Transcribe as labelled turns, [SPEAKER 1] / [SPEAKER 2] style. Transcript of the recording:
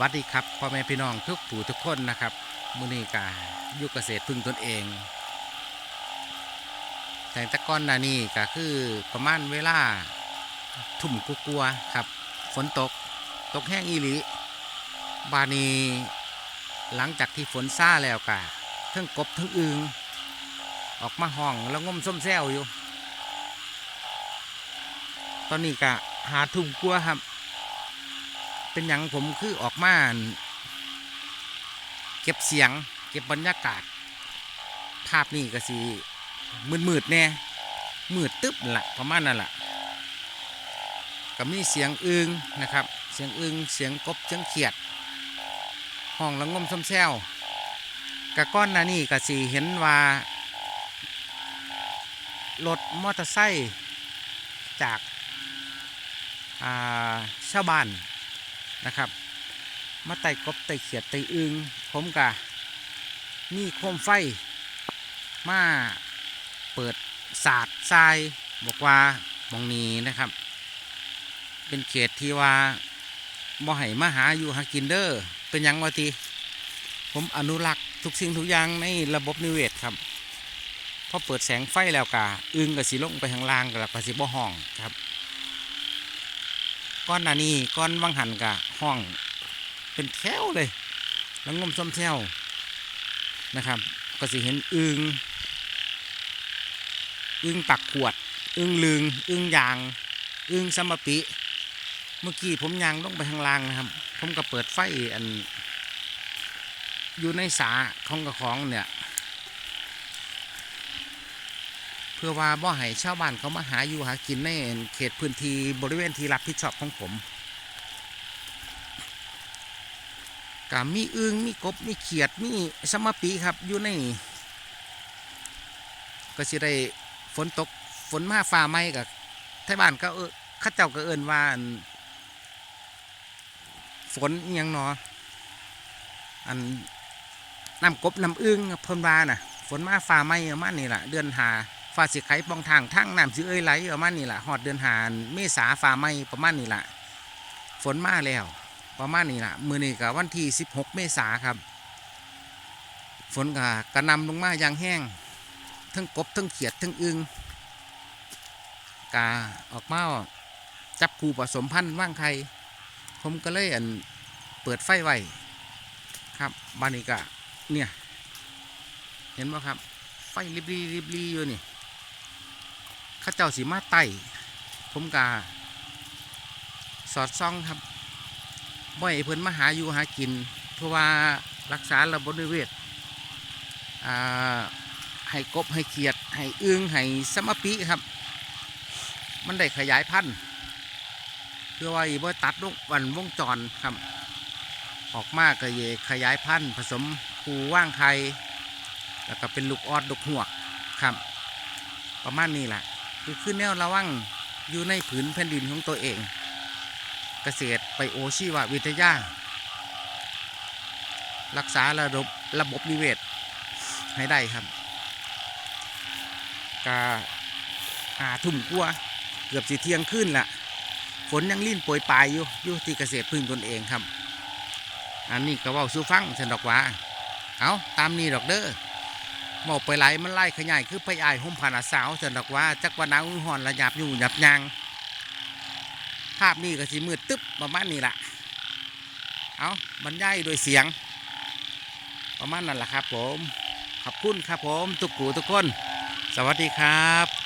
[SPEAKER 1] วัสดีครับพ่อแม่พี่น้องทุกผู้ทุกคนนะครับมือนีกายุคเกษตรพึ่งตนเองแต่ตะก้อนนานี่ก็คือประมาณเวลาทุ่มกลัวครับ ฝนตกตกแห้งอีหลีบานีหลังจากที่ฝนซาแล้วกะทั้งกบทั้งอึงออกมาห้องแล้วงมส้มแซวอยู่ ตอนนี้กะหาทุ่มกัวครับ เป็นอย่างผมคือออกมาเก็บเสียง เก็บบรรยากาศ ภาพนี่ก็สีมืดๆแน่มืดตึ๊บละประมาณนั่นแหละก็มีเสียงอึงนะครับ เสียงอึงเสียงกบเสียงเขียดห้องละงมซ้ำแซวกะก้อนนานี่ก็สีเห็นว่ารถมอเตอร์ไซค์จากาชาวบ้าน นะครับ มาไต่กบไต่เขียดไต่อึงผมกะมีโคมไฟ มาเปิดศาสตร์ทรายบอกว่ามองนี้นะครับ เป็นเขตที่ว่าบ่ให้มาหาอยู่หากินเด้อเป็นยังวะทีผมอนุรักษ์ทุกสิ่งทุกอย่างในระบบนิเวศครับพอเปิดแสงไฟแล้วกะอึงกับสีลงไปข้างล่างกับกสีบ่ห้องครับ ก้อนหนานี้ก้อนวังหันกะห้องเป็นแถวเลย แล้วงมส้มแซวนะครับ ก็สิเห็นอึงอึงปักขวด อึงลึง อึงยาง อึงสมปิ เมื่อกี้ผมยางลงไปข้างล่างนะครับ ผมก็เปิดไฟอัน อยู่ในสาของกระของเนี่ย เพื่อว่าบ่ให้ชาวบ้านเขามาหาอยู่หากินในเขตพื้นที่บริเวณที่รับผิดชอบของผมก็มีอึงมีกบมีเขียดมีสมปีครับอยู่ในก็สิได้ฝนตกฝนมาฟ้าไหมกับไทยบ้านก็เออข้าเจ้าก็เอินว่าฝนยังเนาะอันน้ำกบน้ำอึงเพิ่นว่าน่ะ ฝนมาฟ้าไหมมาณนี้ล่ะเดือนหา ฟ้าสิไขปองทางทั้งน้ำสิเอ้ยไหลประมาณนี้แหละหอดเดือนหานเมษาฟ้าไหมประมาณนี้แหละฝนมาแล้ว ประมาณนี้แหละมือนี้กับวันที่ 16 เมษาครับ ฝนก็กระนำลงมาอย่างแห้งทั้งกบทั้งเขียดทั้งอึงกาออกมาจับคู่ผสมพันธุ์ว่างไข่ผมก็เลยอันเปิดไฟไว้ครับบานิกะเนี่ย เห็นไหมครับ ไฟริบรีริบรีอยู่นี่ ข้าเจ้าสีมาไต่ผมกาสอดซ่องครับบ่อยเพิ่นมาหาอยู่หากิน เพราะว่ารักษาระบบนิเวศให้กบให้เขียด ให้อึงให้สมปีครับ มันได้ขยายพันธุ์เพื่อว่าอีบ่ตัดลูกวันวงจรครับ ออกมาก็เยขยายพันธุ์ผสมคูว่างไข่แล้วก็เป็นลูกออดลูกหัวครับ ประมาณนี้แหละ คือขึ้นแนวระวังอยู่ในผืนแผ่นดินของตัวเอง เกษตรไปโอชีววิทยา รักษาระบบระบบนิเวศให้ได้ครับกาหาทุ่มกลัวเกือบสีเที่ยงขึ้นละฝนยังลิ่นโปรยปลายอยู่อยู่ที่เกษตรพึ่งตนเองครับ อันนี้ก็เว่าสู้ฟังเช่นดอกว่าเอาตามนี้ดอกเด้อ มอกไปไหลมันไล่ขยายคือไปอายห่มผ่านอาสาวแต่ดอกว่าจักวันนาวหอนระยับอยู่หยับยางภาพนี้ก็สีมืดตึ๊บประมาณนี้แหละเอาบรรยายโดยเสียง ประมาณนั้นแหละครับผม ขอบคุณครับผม ทุกกูทุกคน สวัสดีครับ